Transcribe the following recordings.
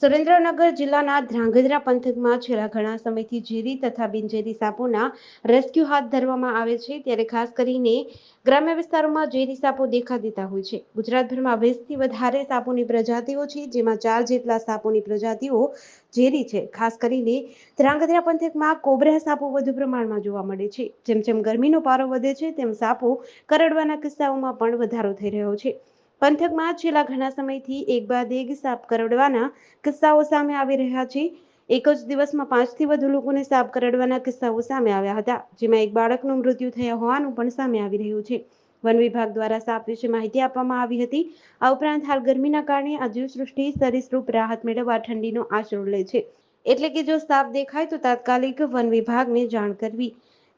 સુરેન્દ્રનગર જિલ્લાના ધ્રાંગધ્રા પંથકમાં છેલ્લા ઘણા સમયથી ઝેરી તથા બિનઝેરી સાપોના રેસ્ક્યુ હાથ ધરવામાં આવે છે. ત્યારે ખાસ કરીને ગ્રામ્ય વિસ્તારોમાં ઝેરી સાપો દેખા દેતા હોય છે. ગુજરાતભરમાં વીસથી વધારે સાપોની પ્રજાતિઓ છે, જેમાં ચાર જેટલા સાપોની પ્રજાતિઓ ઝેરી છે. ખાસ કરીને ધ્રાંગધ્રા પંથકમાં કોબરા સાપો વધુ પ્રમાણમાં જોવા મળે છે. જેમ જેમ ગરમીનો પારો વધે છે, તેમ સાપો કરડવાના કિસ્સાઓમાં પણ વધારો થઈ રહ્યો છે. પંથકમાં છેલ્લા ઘણા સમયથી એક બાદ એક સાપ કરડવાના કિસ્સાઓ સામે આવી રહ્યા છે. એક જ દિવસમાં પાંચથી વધુ લોકોને સાપ કરડવાના કિસ્સાઓ સામે આવ્યા હતા, જેમાં એક બાળકનું મૃત્યુ થયા હોવાનું પણ સામે આવી રહ્યું છે. વન વિભાગ દ્વારા સાપ વિશે માહિતી આપવામાં આવી હતી. આ ઉપરાંત હાલ ગરમીના કારણે આ જીવસૃષ્ટિ સરીસૃપ રાહત મેળવવા ઠંડીનો આશરો લે છે. એટલે કે જો સાપ દેખાય તો તાત્કાલિક વન વિભાગને જાણ કરવી.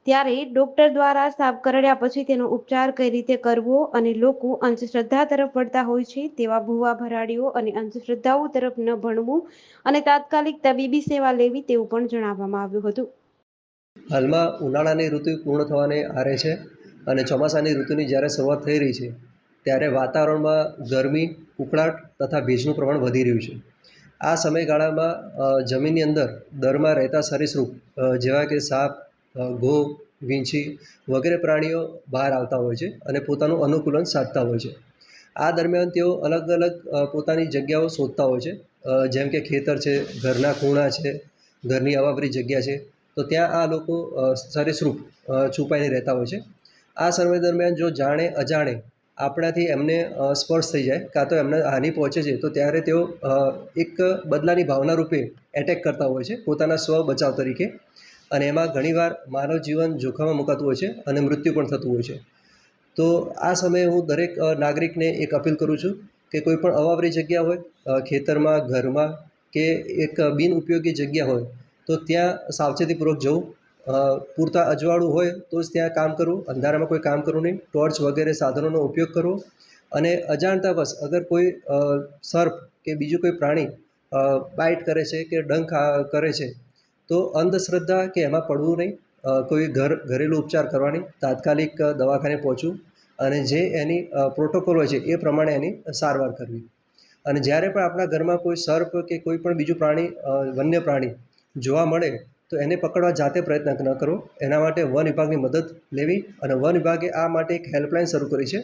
ત્યારે ડોક્ટર દ્વારા સાપ કરડ્યા પછી તેનો ઉપચાર કઈ રીતે કરવો અને લોકો અંધશ્રદ્ધા તરફ વળતા હોય છે તેવા ભૂવા ભરાડીઓ અને અંધશ્રદ્ધાઓ તરફ ન ભણવું અને તાત્કાલિક તબીબી સેવા લેવી તેવું પણ જણાવવામાં આવ્યું હતું. હાલમાં ઉનાળાની ઋતુ પૂર્ણ થવાને આરે છે અને ચોમાસાની ઋતુની જ્યારે શરૂઆત થઈ રહી છે, ત્યારે વાતાવરણમાં ગરમી, ઉકળાટ તથા ભેજનું પ્રમાણ વધી રહ્યું છે. આ સમયગાળામાં જમીનની અંદર દરમાં રહેતા સરીસૃપ જેવા કે સાપ ઘો વીંછી વગેરે પ્રાણીઓ બહાર આવતા હોય છે અને પોતાનું અનુકૂલન સાધતા હોય છે. આ દરમિયાન તેઓ અલગ અલગ પોતાની જગ્યાઓ શોધતા હોય છે. જેમ કે ખેતર છે, ઘરના ખૂણા છે, ઘરની અવાપરી જગ્યા છે, તો ત્યાં આ લોકો સરીસૃપ છુપાઈને રહેતા હોય છે. આ સમય દરમિયાન જો જાણે અજાણે આપણાથી એમને સ્પર્શ થઈ જાય, કાં તો એમને હાનિ પહોંચે છે, તો ત્યારે તેઓ એક બદલાની ભાવના રૂપે એટેક કરતા હોય છે, પોતાના સ્વ બચાવ તરીકે. અને એમાં ઘણીવાર માનવ જીવન જોખમમાં મુકાતું હોય છે અને મૃત્યુ પણ થતું હોય છે. તો આ સમયે હું દરેક નાગરિકને એક અપીલ કરું છું કે કોઈ પણ અવાવરી જગ્યા હોય ખેતરમાં, ઘરમાં કે એક બિનઉપયોગી જગ્યા હોય, તો ત્યાં સાવચેતીપૂર્વક જવું. પૂરતા અજવાળું હોય તો જ ત્યાં કામ કરવું. અંધારામાં કોઈ કામ કરવું નહીં. ટોર્ચ વગેરે સાધનોનો ઉપયોગ કરવો. અને અજાણતાવશ અગર કોઈ સર્પ કે બીજું કોઈ પ્રાણી બાઇટ કરે છે કે ડંખ કરે છે તો અંધશ્રદ્ધા કે એમાં પડવું નહીં. કોઈ ઘર, ઘરેલું ઉપચાર કરવાની, તાત્કાલિક દવાખાને પહોંચવું અને જે એની પ્રોટોકોલ હોય છે એ પ્રમાણે એની સારવાર કરવી. અને જ્યારે પણ આપણા ઘરમાં કોઈ સર્પ કે કોઈ પણ બીજું પ્રાણી વન્ય પ્રાણી જોવા મળે, તો એને પકડવા જાતે પ્રયત્ન ન કરો. એના માટે વન વિભાગની મદદ લેવી અને વન વિભાગે આ માટે એક હેલ્પલાઇન શરૂ કરી છે.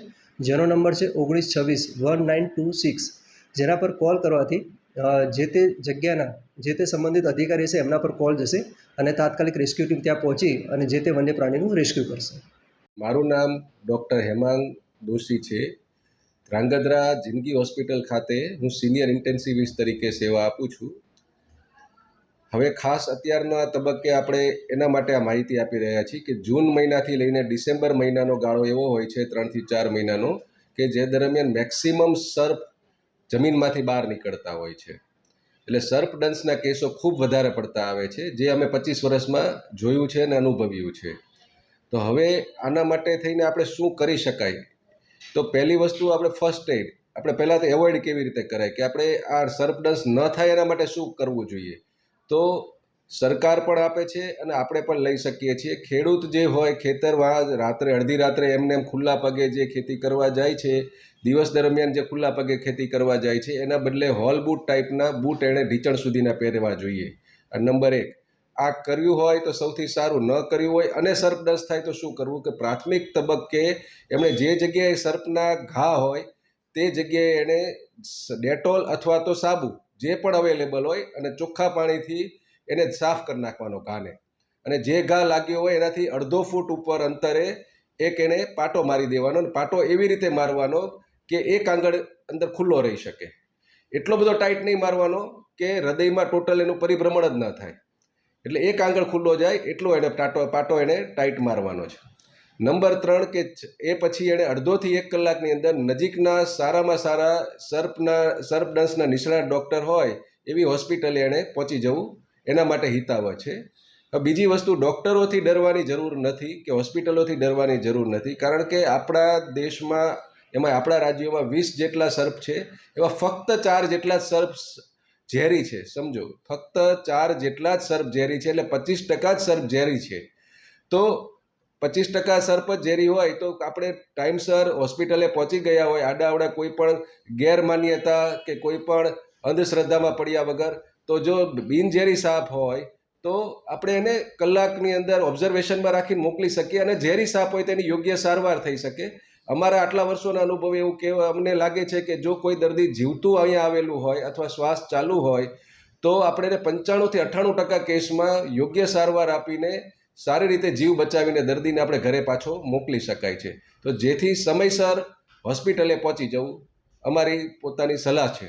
જેનો નંબર છે ઓગણીસ છવ્વીસ વન નાઇન ટુ સિક્સ. જેના પર કોલ કરવાથી જે તે જગ્યાના, જે તે સંબંધિત અધિકારી છે, એમના પર કોલ જશે અને તાત્કાલિક રેસ્ક્યુ ટીમ ત્યાં પહોંચી અને જે તે વન્ય પ્રાણીનું રેસ્ક્યુ કરશે. મારું નામ ડૉક્ટર હેમાંગ દોશી છે. ધ્રાંગધ્રા જિંદગી હોસ્પિટલ ખાતે હું સિનિયર ઇન્ટેન્સિવિસ્ટ તરીકે સેવા આપું છું. હવે ખાસ અત્યારના તબક્કે આપણે એના માટે આ માહિતી આપી રહ્યા છીએ કે જૂન મહિનાથી લઈને ડિસેમ્બર મહિનાનો ગાળો એવો હોય છે, ત્રણથી ચાર મહિનાનો, કે જે દરમિયાન મેક્સિમમ સર્પ જમીનમાંથી બહાર નીકળતા હોય છે. એટલે સર્પડન્સના કેસો ખૂબ વધારે પડતા આવે છે, જે અમે પચીસ વર્ષમાં જોયું છે અને અનુભવ્યું છે. તો હવે આના માટે થઈને આપણે શું કરી શકાય? તો પહેલી વસ્તુ આપણે ફર્સ્ટ એડ આપણે પહેલાં તો એવોઇડ કેવી રીતે કરાય? કે આપણે આ સર્પડન્સ ન થાય એના માટે શું કરવું જોઈએ? તો સરકાર પણ આપે છે અને આપણે પણ લઈ શકીએ છીએ. ખેડૂત જે હોય ખેતરમાં રાત્રે અડધી રાત્રે એમને એમ ખુલ્લા પગે જે ખેતી કરવા જાય છે, દિવસ દરમિયાન જે ખુલ્લા પગે ખેતી કરવા જાય છે, એના બદલે હોલ બૂટ ટાઈપના બૂટ એણે ઢીચણ સુધીના પહેરવા જોઈએ. અને નંબર એક, આ કર્યું હોય તો સૌથી સારું, ન કર્યું હોય અને સર્પડંશ થાય તો શું કરવું? કે પ્રાથમિક તબક્કે એમણે જે જગ્યાએ સર્પના ઘા હોય, તે જગ્યાએ એણે ડેટોલ અથવા તો સાબુ, જે પણ અવેલેબલ હોય અને ચોખ્ખા પાણીથી એને સાફ કરી નાખવાનો ઘાને. અને જે ઘા લાગ્યો હોય એનાથી અડધો ફૂટ ઉપર અંતરે એક એને પાટો મારી દેવાનો અને પાટો એવી રીતે મારવાનો કે એક આંગળ અંદર ખુલ્લો રહી શકે. એટલો બધો ટાઈટ નહીં મારવાનો કે હૃદયમાં ટોટલ એનું પરિભ્રમણ જ ન થાય. એટલે એક આંગળ ખુલ્લો જાય એટલો એને પાટો પાટો એને ટાઈટ મારવાનો છે. નંબર ત્રણ કે એ પછી એણે અડધોથી એક કલાકની અંદર નજીકના સારામાં સારા સર્પના, સર્પ ડંસના નિષ્ણાત ડૉક્ટર હોય એવી હોસ્પિટલે એણે પહોંચી જવું એના માટે હિતાવહ છે. બીજી વસ્તુ, ડૉક્ટરોથી ડરવાની જરૂર નથી કે હોસ્પિટલોથી ડરવાની જરૂર નથી. કારણ કે આપણા દેશમાં, એમાં આપણા રાજ્યોમાં વીસ જેટલા સર્પ છે, એવા ફક્ત ચાર જેટલા સર્પ ઝેરી છે, સમજો. ફક્ત ચાર જેટલા જ સર્પ ઝેરી છે, એટલે પચીસ ટકા જ સર્પ ઝેરી છે. તો પચીસ ટકા સર્પ જ ઝેરી હોય તો આપણે ટાઈમસર હોસ્પિટલે પહોંચી ગયા હોય આડાઅવડા કોઈ પણ ગેરમાન્યતા કે કોઈ પણ અંધશ્રદ્ધામાં પડ્યા વગર તો જો બિનઝેરી સાપ હોય, તો આપણે એને કલાકની અંદર ઓબ્ઝર્વેશનમાં રાખીને મોકલી શકીએ અને ઝેરી સાપ હોય તેની યોગ્ય સારવાર થઈ શકે. અમારા આટલા વર્ષોના અનુભવે એવું કહેવા અમને લાગે છે કે જો કોઈ દર્દી જીવતું અહીંયા આવેલું હોય અથવા શ્વાસ ચાલુ હોય, તો આપણે એને પંચાણુંથી અઠ્ઠાણું ટકા કેસમાં યોગ્ય સારવાર આપીને સારી રીતે જીવ બચાવીને દર્દીને આપણે ઘરે પાછો મોકલી શકાય છે. તો જેથી સમયસર હોસ્પિટલે પહોંચી જવું, અમારી પોતાની સલાહ છે.